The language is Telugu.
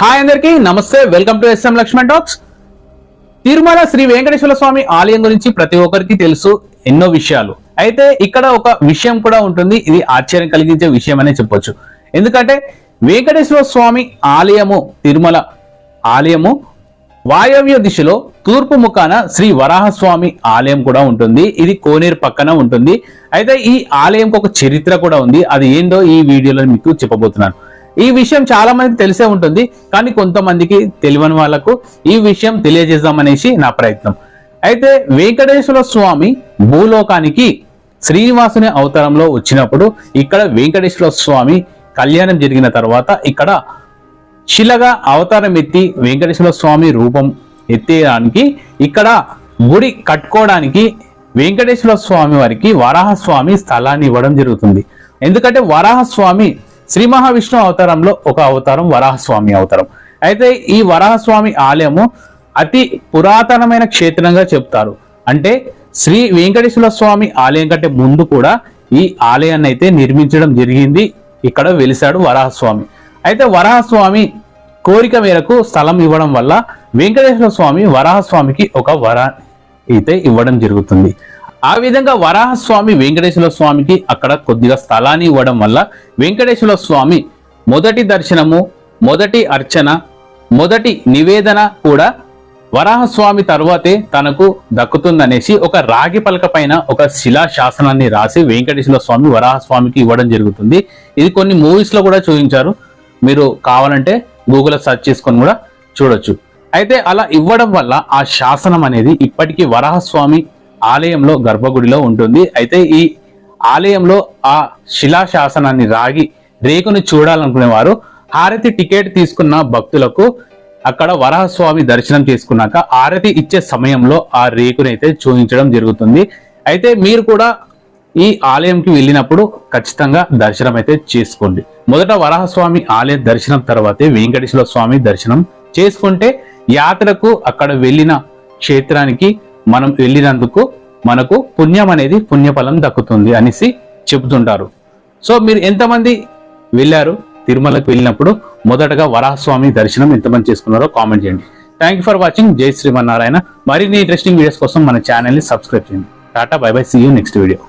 హాయ్ అందరికి నమస్తే welcome to SM Laxman talks. Tirumala Shri Venkateswara Swamy ఆలయం గురించి ప్రతి ఒక్కరికి తెలుసు ఎన్నో విషయాలు. అయితే ఇక్కడ ఒక విషయం కూడా ఉంటుంది ఇది ఆశ్చర్యం కలిగించే విషయం అనే చెప్పొచ్చు. ఎందుకంటే వెంకటేశ్వర స్వామి ఆలయము తిరుమల ఆలయము వాయవ్య దిశలో తూర్పు ముఖాన శ్రీ వరాహస్వామి ఆలయం కూడా ఉంటుంది ఇది కోనేరు పక్కన ఉంటుంది. అయితే ఈ ఆలయంకి ఒక చరిత్ర కూడా ఉంది అది ఏందో ఈ వీడియోలో మీకు చెప్పబోతున్నాను. ఈ విషయం చాలా మందికి తెలిసే ఉంటుంది కానీ కొంతమందికి తెలియని వాళ్ళకు ఈ విషయం తెలియజేద్దామనేసి నా ప్రయత్నం. అయితే వెంకటేశ్వర స్వామి భూలోకానికి శ్రీనివాసుని అవతారంలో వచ్చినప్పుడు ఇక్కడ వెంకటేశ్వర స్వామి కళ్యాణం జరిగిన తర్వాత ఇక్కడ శిలగా అవతారం ఎత్తి వెంకటేశ్వర స్వామి రూపం ఎత్తేయడానికి ఇక్కడ గుడి కట్టుకోవడానికి వెంకటేశ్వర స్వామి వారికి వరాహస్వామి స్థలాన్ని ఇవ్వడం జరుగుతుంది. ఎందుకంటే వరాహస్వామి శ్రీ మహావిష్ణు అవతారంలో ఒక అవతారం వరాహస్వామి అవతారం. అయితే ఈ వరాహస్వామి ఆలయము అతి పురాతనమైన క్షేత్రంగా చెప్తారు. అంటే శ్రీ వెంకటేశ్వర స్వామి ఆలయం కంటే ముందు కూడా ఈ ఆలయాన్ని అయితే నిర్మించడం జరిగింది. ఇక్కడ వెలిశాడు వరాహస్వామి. అయితే వరాహస్వామి కోరిక మేరకు స్థలం ఇవ్వడం వల్ల వెంకటేశ్వర స్వామి వరాహస్వామికి ఒక వర అయితే ఇవ్వడం జరుగుతుంది. ఆ విధంగా వరాహస్వామి వెంకటేశ్వర స్వామికి అక్కడ కొద్దిగా స్థలాన్ని ఇవ్వడం వల్ల వెంకటేశ్వర స్వామి మొదటి దర్శనము మొదటి అర్చన మొదటి నివేదన కూడా వరాహస్వామి తర్వాతే తనకు దక్కుతుందనేసి ఒక రాగి పలక పైన ఒక శిలా శాసనాన్ని రాసి వెంకటేశ్వర స్వామి వరాహస్వామికి ఇవ్వడం జరుగుతుంది. ఇది కొన్ని మూవీస్లో కూడా చూపించారు. మీరు కావాలంటే గూగుల్లో సెర్చ్ చేసుకొని కూడా చూడొచ్చు. అయితే అలా ఇవ్వడం వల్ల ఆ శాసనం అనేది ఇప్పటికీ వరాహస్వామి ఆలయంలో గర్భగుడిలో ఉంటుంది. అయితే ఈ ఆలయంలో ఆ శిలా శాసనాన్ని రాగి రేకుని చూడాలనుకునే వారు హారతి టికెట్ తీసుకున్న భక్తులకు అక్కడ వరాహస్వామి దర్శనం చేసుకున్నాక ఆరతి ఇచ్చే సమయంలో ఆ రేకుని అయితే చూపించడం జరుగుతుంది. అయితే మీరు కూడా ఈ ఆలయంకి వెళ్ళినప్పుడు ఖచ్చితంగా దర్శనం అయితే చేసుకోండి. మొదట వరాహస్వామి ఆలయ దర్శనం తర్వాతే వెంకటేశ్వర స్వామి దర్శనం చేసుకుంటే యాత్రకు అక్కడ వెళ్ళిన క్షేత్రానికి మనం వెళ్ళినందుకు మనకు పుణ్యం అనేది పుణ్యఫలం దక్కుతుంది అనేసి చెబుతుంటారు. సో మీరు ఎంతమంది వెళ్ళారు? తిరుమలకు వెళ్ళినప్పుడు మొదటగా వరాహస్వామి దర్శనం ఎంతమంది చేసుకున్నారో కామెంట్ చేయండి. థ్యాంక్ యూ ఫర్ వాచింగ్ జై శ్రీమన్నారాయణ. మరిన్ని ఇంట్రెస్టింగ్ వీడియోస్ కోసం మన ఛానల్ని సబ్స్క్రైబ్ చేయండి. Tata bye bye see you next video